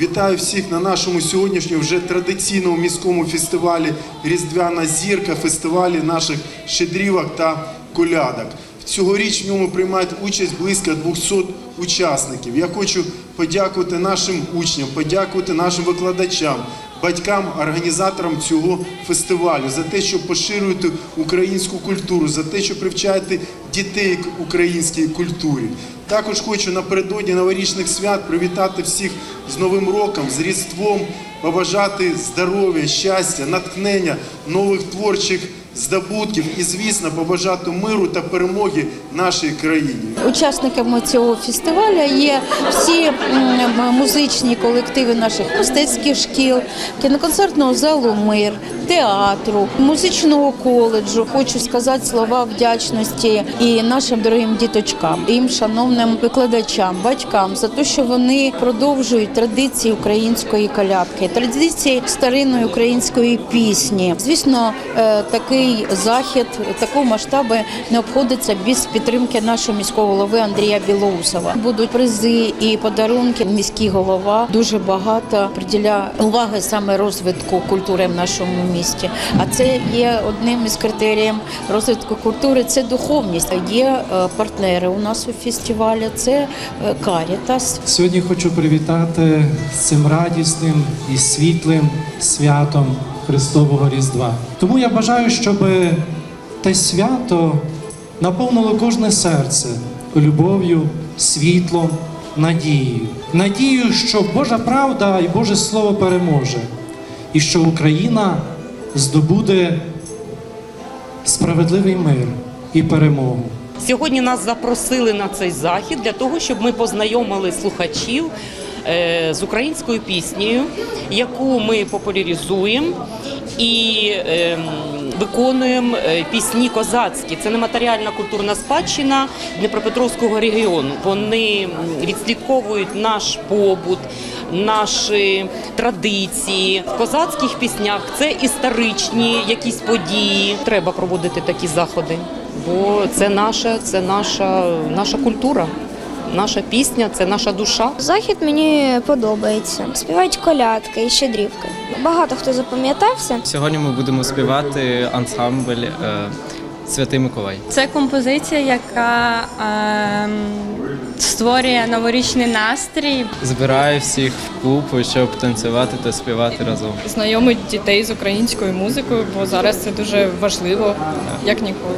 Вітаю всіх на нашому сьогоднішньому вже традиційному міському фестивалі Різдвяна зірка, фестивалі наших щедрівок та колядок. Цьогоріч в ньому приймають участь близько 200 учасників. Я хочу подякувати нашим учням, подякувати нашим викладачам, батькам, організаторам цього фестивалю за те, що поширюєте українську культуру, за те, що привчаєте дітей українській культурі. Також хочу напередодні новорічних свят привітати всіх з Новим роком, з Різдвом, побажати здоров'я, щастя, натхнення, нових творчих здобутків і, звісно, побажати миру та перемоги нашій країні. Учасниками цього фестивалю є всі музичні колективи наших мистецьких шкіл, кіноконцертного залу Мир, театру, музичного коледжу. Хочу сказати слова вдячності і нашим дорогим діточкам, їм шановним викладачам, батькам за те, що вони продовжують традиції української колядки, традиції старинної української пісні. Звісно, е, такий захід такого масштабу не обходиться без підтримки нашого міського голови Андрія Білоусова. Будуть призи і подарунки. Міський голова дуже багато приділяє уваги саме розвитку культури в нашому місті. А це є одним із критеріїв розвитку культури. Це духовність. Є е, партнери у нас у фестивалі. Це е, Карітас. Сьогодні хочу привітати з цим радісним і світлим святом Христового Різдва. Тому я бажаю, щоб те свято наповнило кожне серце любов'ю, світлом, надією. Надією, що Божа правда і Боже Слово переможе, і що Україна здобуде справедливий мир і перемогу. Сьогодні нас запросили на цей захід для того, щоб ми познайомили слухачів з українською піснею, яку ми популяризуємо і ем, виконуємо е, пісні козацькі. Це нематеріальна культурна спадщина Дніпропетровського регіону. Вони відслідковують наш побут. Наші традиції в козацьких піснях це історичні якісь події. Треба проводити такі заходи бо це наша, це наша, наша культура, наша пісня, це наша душа. Захід мені подобається. Співають колядки і щедрівки. Багато хто запам'ятався. Сьогодні ми будемо співати ансамбль е, Святий Миколай. Це композиція, яка ем, створює новорічний настрій. Збираю всіх в купу, щоб танцювати та співати разом. знайомить дітей з українською музикою, бо зараз це дуже важливо, як ніколи.